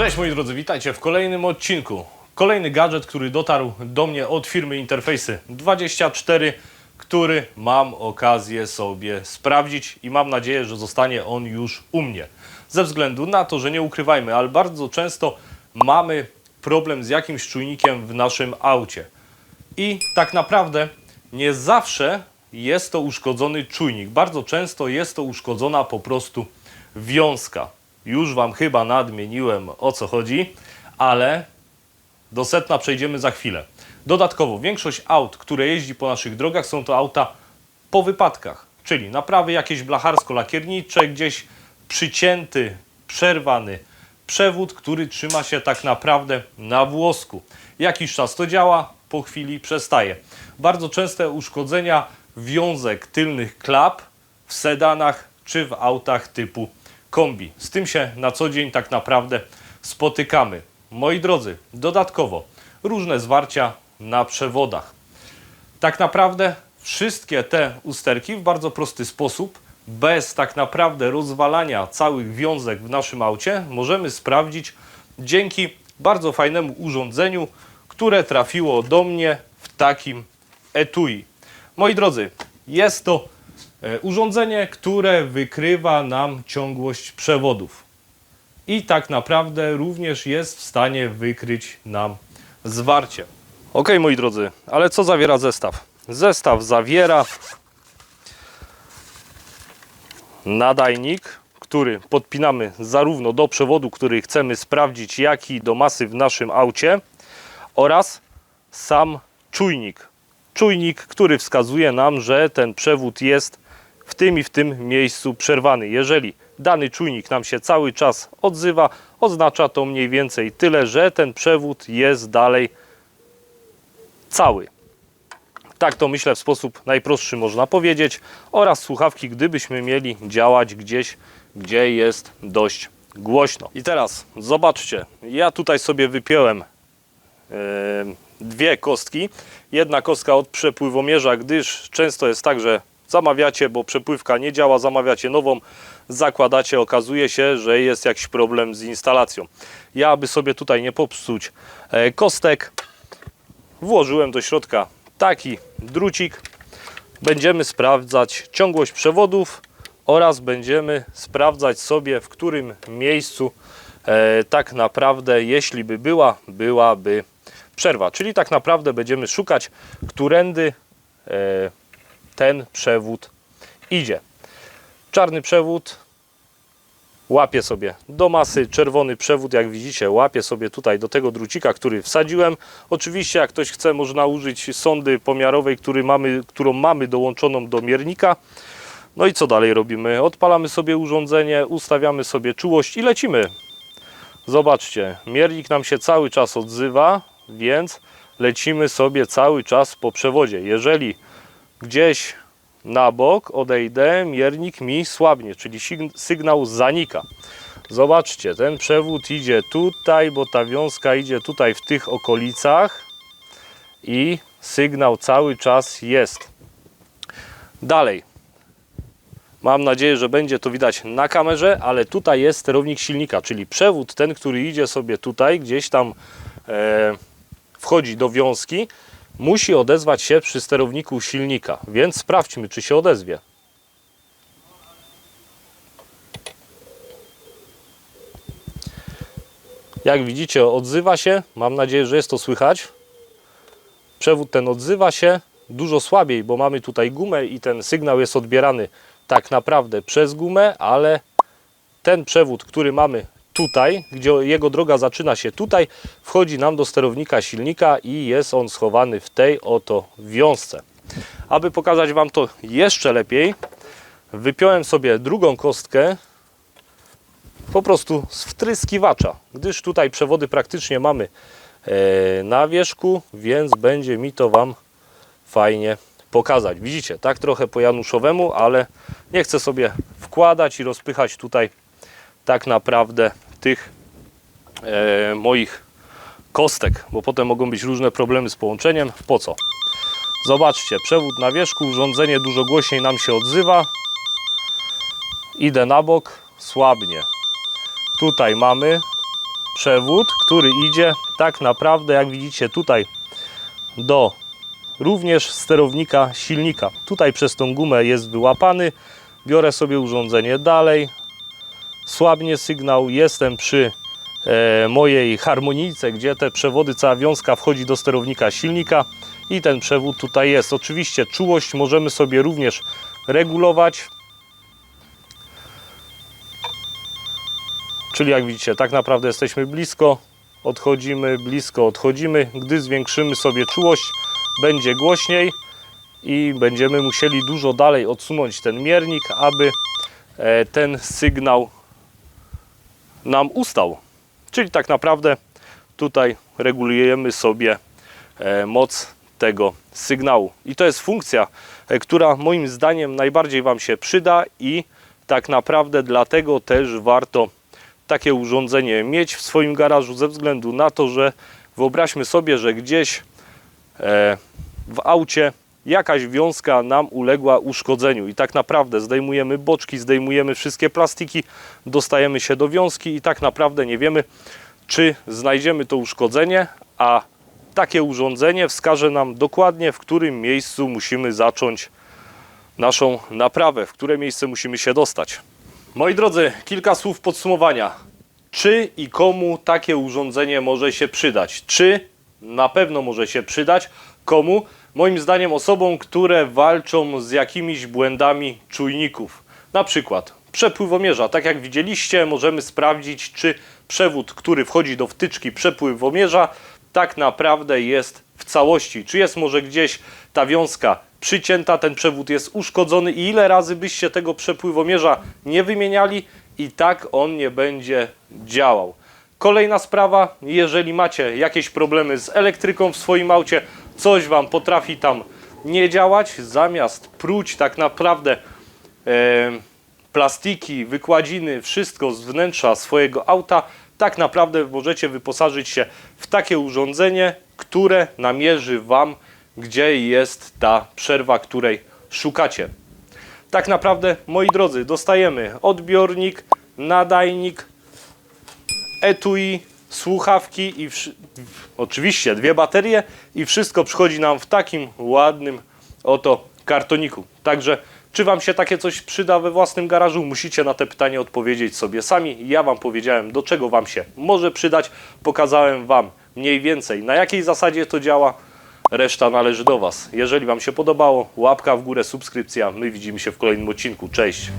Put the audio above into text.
Cześć moi drodzy, witajcie w kolejnym odcinku. Kolejny gadżet, który dotarł do mnie od firmy Interfejsy 24, który mam okazję sobie sprawdzić i mam nadzieję, że zostanie on już u mnie. Ze względu na to, że nie ukrywajmy, ale bardzo często mamy problem z jakimś czujnikiem w naszym aucie. I tak naprawdę nie zawsze jest to uszkodzony czujnik. Bardzo często jest to uszkodzona po prostu wiązka. Już Wam chyba nadmieniłem o co chodzi, ale do setna przejdziemy za chwilę. Dodatkowo większość aut, które jeździ po naszych drogach są to auta po wypadkach, czyli naprawy jakieś blacharsko-lakiernicze, gdzieś przycięty, przerwany przewód, który trzyma się tak naprawdę na włosku. Jakiś czas to działa, po chwili przestaje. Bardzo częste uszkodzenia wiązek tylnych klap w sedanach czy w autach typu kombi. Z tym się na co dzień tak naprawdę spotykamy. Moi drodzy, dodatkowo różne zwarcia na przewodach. Tak naprawdę wszystkie te usterki w bardzo prosty sposób, bez tak naprawdę rozwalania całych wiązek w naszym aucie, możemy sprawdzić dzięki bardzo fajnemu urządzeniu, które trafiło do mnie w takim etui. Moi drodzy, jest to urządzenie, które wykrywa nam ciągłość przewodów. I tak naprawdę również jest w stanie wykryć nam zwarcie. Ok, moi drodzy, ale co zawiera zestaw? Zestaw zawiera nadajnik, który podpinamy zarówno do przewodu, który chcemy sprawdzić, jak i do masy w naszym aucie oraz sam czujnik. Czujnik, który wskazuje nam, że ten przewód jest w tym i w tym miejscu przerwany. Jeżeli dany czujnik nam się cały czas odzywa, oznacza to mniej więcej tyle, że ten przewód jest dalej cały. Tak to myślę w sposób najprostszy można powiedzieć. Oraz słuchawki, gdybyśmy mieli działać gdzieś, gdzie jest dość głośno. I teraz zobaczcie, ja tutaj sobie wypiąłem e, dwie kostki. Jedna kostka od przepływomierza, gdyż często jest tak, że zamawiacie, bo przepływka nie działa, zamawiacie nową, zakładacie, okazuje się, że jest jakiś problem z instalacją. Ja, aby sobie tutaj nie popsuć e, kostek, włożyłem do środka taki drucik. Będziemy sprawdzać ciągłość przewodów oraz będziemy sprawdzać sobie, w którym miejscu e, tak naprawdę, jeśli by była, byłaby przerwa. Czyli tak naprawdę będziemy szukać, którędy e, ten przewód idzie. Czarny przewód łapie sobie do masy, czerwony przewód, jak widzicie, łapie sobie tutaj do tego drucika, który wsadziłem. Oczywiście, jak ktoś chce, można użyć sondy pomiarowej, który mamy, którą mamy dołączoną do miernika. No i co dalej robimy? Odpalamy sobie urządzenie, ustawiamy sobie czułość i lecimy. Zobaczcie, miernik nam się cały czas odzywa, więc lecimy sobie cały czas po przewodzie. Jeżeli gdzieś na bok odejdę, miernik mi słabnie, czyli sygn- sygnał zanika. Zobaczcie, ten przewód idzie tutaj, bo ta wiązka idzie tutaj w tych okolicach i sygnał cały czas jest. Dalej. Mam nadzieję, że będzie to widać na kamerze, ale tutaj jest sterownik silnika, czyli przewód ten, który idzie sobie tutaj, gdzieś tam e, wchodzi do wiązki, musi odezwać się przy sterowniku silnika, więc sprawdźmy, czy się odezwie. Jak widzicie, odzywa się. Mam nadzieję, że jest to słychać. Przewód ten odzywa się dużo słabiej, bo mamy tutaj gumę i ten sygnał jest odbierany tak naprawdę przez gumę, ale ten przewód, który mamy tutaj, gdzie jego droga zaczyna się tutaj, wchodzi nam do sterownika silnika i jest on schowany w tej oto wiązce. Aby pokazać Wam to jeszcze lepiej, wypiąłem sobie drugą kostkę po prostu z wtryskiwacza, gdyż tutaj przewody praktycznie mamy e, na wierzchu, więc będzie mi to Wam fajnie pokazać. Widzicie, tak trochę po januszowemu, ale nie chcę sobie wkładać i rozpychać tutaj tak naprawdę tych e, moich kostek, bo potem mogą być różne problemy z połączeniem. Po co? Zobaczcie, przewód na wierzchu, urządzenie dużo głośniej nam się odzywa. Idę na bok, słabnie. Tutaj mamy przewód, który idzie tak naprawdę, jak widzicie tutaj, do również sterownika silnika. Tutaj przez tą gumę jest wyłapany. Biorę sobie urządzenie dalej. Słabnie sygnał. Jestem przy e, mojej harmonijce, gdzie te przewody, cała wiązka wchodzi do sterownika silnika i ten przewód tutaj jest. Oczywiście czułość możemy sobie również regulować. Czyli jak widzicie, tak naprawdę jesteśmy blisko, odchodzimy, blisko odchodzimy. Gdy zwiększymy sobie czułość, będzie głośniej i będziemy musieli dużo dalej odsunąć ten miernik, aby e, ten sygnał nam ustał. Czyli tak naprawdę tutaj regulujemy sobie e, moc tego sygnału. I to jest funkcja, e, która moim zdaniem najbardziej Wam się przyda i tak naprawdę dlatego też warto takie urządzenie mieć w swoim garażu ze względu na to, że wyobraźmy sobie, że gdzieś e, w aucie jakaś wiązka nam uległa uszkodzeniu i tak naprawdę zdejmujemy boczki, zdejmujemy wszystkie plastiki, dostajemy się do wiązki i tak naprawdę nie wiemy, czy znajdziemy to uszkodzenie, a takie urządzenie wskaże nam dokładnie, w którym miejscu musimy zacząć naszą naprawę, w które miejsce musimy się dostać. Moi drodzy, kilka słów podsumowania. Czy i komu takie urządzenie może się przydać? Czy na pewno może się przydać? Komu? Moim zdaniem osobom, które walczą z jakimiś błędami czujników. Na przykład przepływomierza. Tak jak widzieliście, możemy sprawdzić, czy przewód, który wchodzi do wtyczki przepływomierza, tak naprawdę jest w całości. Czy jest może gdzieś ta wiązka przycięta, ten przewód jest uszkodzony i ile razy byście tego przepływomierza nie wymieniali i tak on nie będzie działał. Kolejna sprawa, jeżeli macie jakieś problemy z elektryką w swoim aucie, coś Wam potrafi tam nie działać, zamiast pruć tak naprawdę e, plastiki, wykładziny, wszystko z wnętrza swojego auta, tak naprawdę możecie wyposażyć się w takie urządzenie, które namierzy Wam, gdzie jest ta przerwa, której szukacie. Tak naprawdę, moi drodzy, dostajemy odbiornik, nadajnik, etui, słuchawki i oczywiście dwie baterie i wszystko przychodzi nam w takim ładnym oto kartoniku. Także czy Wam się takie coś przyda we własnym garażu? Musicie na te pytanie odpowiedzieć sobie sami. Ja Wam powiedziałem, do czego Wam się może przydać. Pokazałem Wam mniej więcej, na jakiej zasadzie to działa. Reszta należy do Was. Jeżeli Wam się podobało, łapka w górę, subskrypcja. My widzimy się w kolejnym odcinku. Cześć!